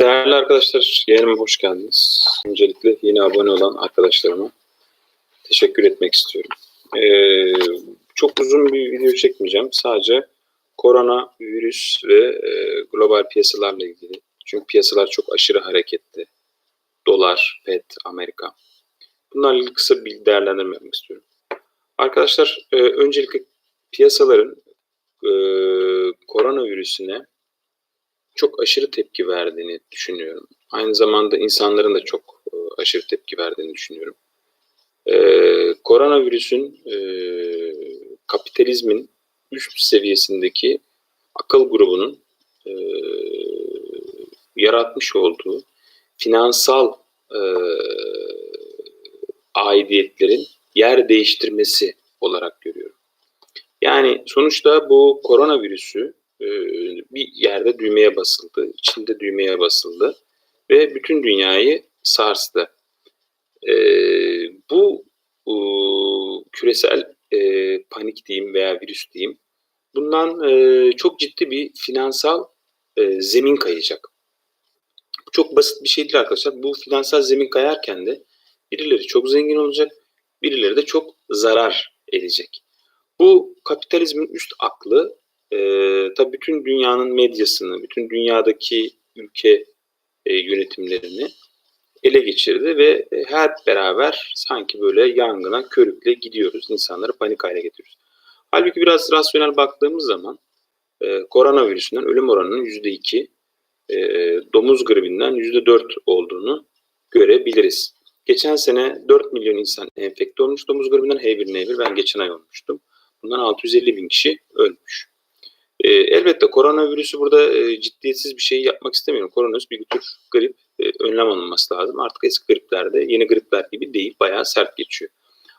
Değerli arkadaşlar, yayınıma hoş geldiniz. Öncelikle yeni abone olan arkadaşlarıma teşekkür etmek istiyorum. Ee, çok uzun bir video çekmeyeceğim. Sadece korona, virüs ve e, global piyasalarla ilgili. Çünkü piyasalar çok aşırı hareketli. Dolar, FED, Amerika. Bunlarla ilgili kısa bir değerlendirme yapmak istiyorum. Arkadaşlar, e, öncelikle piyasaların e, koronavirüsüne çok aşırı tepki verdiğini düşünüyorum. Aynı zamanda insanların da çok e, aşırı tepki verdiğini düşünüyorum. Ee, koronavirüsün e, kapitalizmin üst seviyesindeki akıl grubunun e, yaratmış olduğu finansal e, aidiyetlerin yer değiştirmesi olarak görüyorum. Yani sonuçta bu koronavirüsü bir yerde düğmeye basıldı, içinde düğmeye basıldı ve bütün dünyayı sarstı. E, bu e, küresel e, panik diyeyim veya virüs diyeyim, bundan e, çok ciddi bir finansal e, zemin kayacak. Çok basit bir şey değil arkadaşlar. Bu finansal zemin kayarken de birileri çok zengin olacak, birileri de çok zarar edecek. Bu kapitalizmin üst aklı e, tabii bütün dünyanın medyasını, bütün dünyadaki ülke e, yönetimlerini ele geçirdi ve e, hep beraber sanki böyle yangına körükle gidiyoruz. İnsanları panik hale getiriyoruz. Halbuki biraz rasyonel baktığımız zaman e, koronavirüsünden ölüm oranının %2, e, domuz gribinden %4 olduğunu görebiliriz. Geçen sene 4 milyon insan enfekte olmuş domuz gribinden H1N1 ben geçen ay olmuştum. Bundan 650 bin kişi ölmüş. E, elbette koronavirüsü burada e, ciddiyetsiz bir şey yapmak istemiyorum. Koronavirüs bir tür grip e, önlem alınması lazım. Artık eski griplerde yeni gripler gibi değil bayağı sert geçiyor.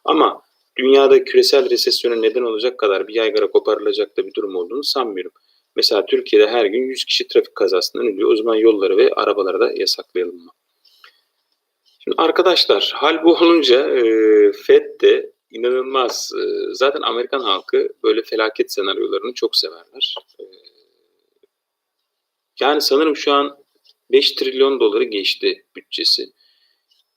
Ama dünyada küresel resesyona neden olacak kadar bir yaygara koparılacak da bir durum olduğunu sanmıyorum. Mesela Türkiye'de her gün 100 kişi trafik kazasından ölüyor. O zaman yolları ve arabaları da yasaklayalım mı? Şimdi arkadaşlar hal bu olunca e, FED de inanılmaz. E, zaten Amerikan halkı böyle felaket senaryolarını çok severler. E, yani sanırım şu an 5 trilyon doları geçti bütçesi.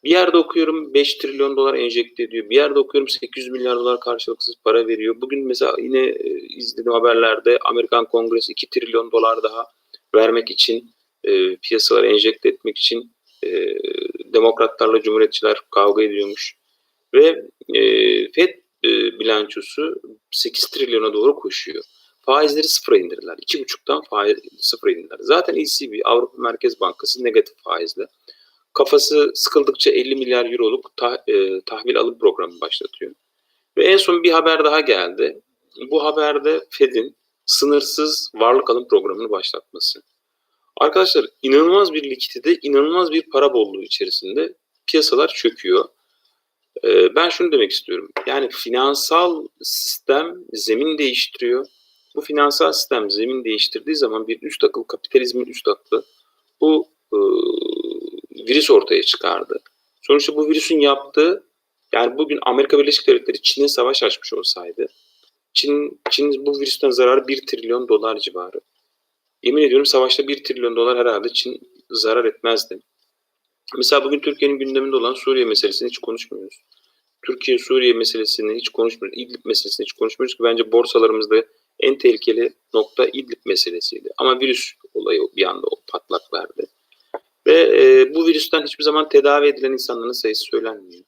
Bir yerde okuyorum 5 trilyon dolar enjekte ediyor. Bir yerde okuyorum 800 milyar dolar karşılıksız para veriyor. Bugün mesela yine e, izledim haberlerde Amerikan Kongresi 2 trilyon dolar daha vermek için e, enjekte etmek için e, demokratlarla cumhuriyetçiler kavga ediyormuş. Ve e, FED e, bilançosu 8 trilyona doğru koşuyor. Faizleri sıfıra indirdiler. 2,5'tan faiz sıfıra indirdiler. Zaten ECB, Avrupa Merkez Bankası negatif faizle. Kafası sıkıldıkça 50 milyar euroluk tah, e, tahvil alım programı başlatıyor. Ve en son bir haber daha geldi. Bu haberde Fed'in sınırsız varlık alım programını başlatması. Arkadaşlar inanılmaz bir likidite, inanılmaz bir para bolluğu içerisinde piyasalar çöküyor. Ee, ben şunu demek istiyorum. Yani finansal sistem zemin değiştiriyor. Bu finansal sistem zemin değiştirdiği zaman bir üst akıl, kapitalizmin üst aklı bu e, virüs ortaya çıkardı. Sonuçta bu virüsün yaptığı, yani bugün Amerika Birleşik Devletleri Çin'e savaş açmış olsaydı, Çin, Çin bu virüsten zararı 1 trilyon dolar civarı. Yemin ediyorum savaşta 1 trilyon dolar herhalde Çin zarar etmezdi. Mesela bugün Türkiye'nin gündeminde olan Suriye meselesini hiç konuşmuyoruz. Türkiye-Suriye meselesini hiç konuşmuyoruz. İdlib meselesini hiç konuşmuyoruz ki bence borsalarımızda en tehlikeli nokta İdlib meselesiydi. Ama virüs olayı bir anda o patlak verdi. Ve e, bu virüsten hiçbir zaman tedavi edilen insanların sayısı söylenmiyor.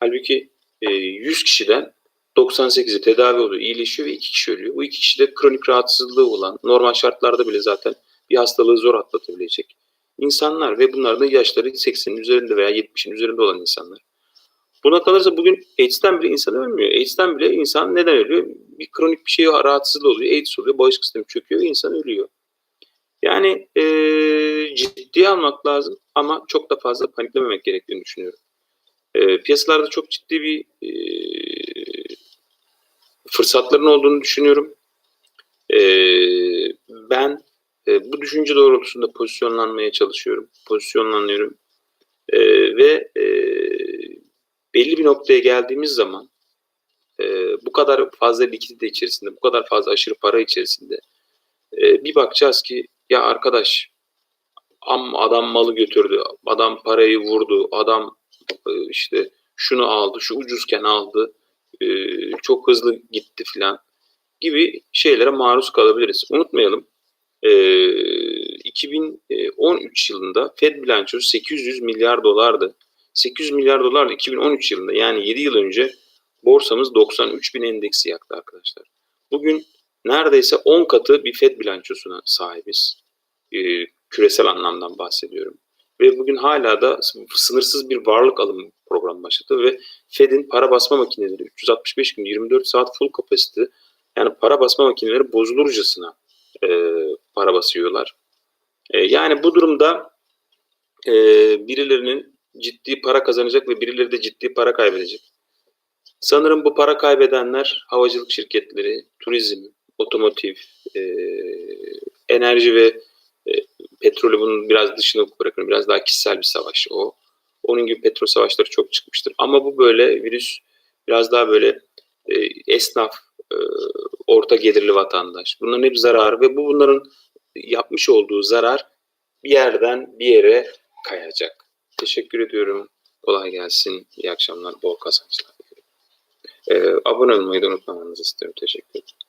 Halbuki e, 100 kişiden 98'i tedavi oluyor, iyileşiyor ve 2 kişi ölüyor. Bu 2 kişi de kronik rahatsızlığı olan, normal şartlarda bile zaten bir hastalığı zor atlatabilecek insanlar ve bunlar da yaşları 80'in üzerinde veya 70'in üzerinde olan insanlar. Buna kalırsa bugün AIDS'ten bile insan ölmüyor. AIDS'ten bile insan neden ölüyor? Bir kronik bir şey rahatsızlığı oluyor, AIDS oluyor, bağışıklık sistemi çöküyor insan ölüyor. Yani e, ciddiye almak lazım ama çok da fazla paniklememek gerektiğini düşünüyorum. E, piyasalarda çok ciddi bir e, fırsatların olduğunu düşünüyorum. E, ben e, bu düşünce doğrultusunda pozisyonlanmaya çalışıyorum. Pozisyonlanıyorum. E, ve e, belli bir noktaya geldiğimiz zaman e, bu kadar fazla likidite içerisinde, bu kadar fazla aşırı para içerisinde e, bir bakacağız ki ya arkadaş Ama adam malı götürdü, adam parayı vurdu, adam e, işte şunu aldı, şu ucuzken aldı, e, çok hızlı gitti filan gibi şeylere maruz kalabiliriz. Unutmayalım, e, 2013 yılında Fed bilançosu 800 milyar dolardı. 800 milyar dolar da 2013 yılında yani 7 yıl önce borsamız 93 bin endeksi yaktı arkadaşlar. Bugün neredeyse 10 katı bir Fed bilançosuna sahibiz. Ee, küresel anlamdan bahsediyorum. Ve bugün hala da sınırsız bir varlık alım programı başladı ve Fed'in para basma makineleri 365 gün 24 saat full kapasite yani para basma makineleri bozulurcasına e, para basıyorlar. E, yani bu durumda e, birilerinin ciddi para kazanacak ve birileri de ciddi para kaybedecek. Sanırım bu para kaybedenler havacılık şirketleri, turizm, otomotiv, e, enerji ve e, petrolü bunun biraz dışına bırakın. Biraz daha kişisel bir savaş o. Onun gibi petrol savaşları çok çıkmıştır. Ama bu böyle virüs biraz daha böyle e, esnaf, e, orta gelirli vatandaş. Bunların hep zararı ve bu bunların yapmış olduğu zarar bir yerden bir yere kayacak. Teşekkür ediyorum. Kolay gelsin. İyi akşamlar. Bol kazançlar. Ee, abone olmayı da unutmamanızı istiyorum. Teşekkür ederim.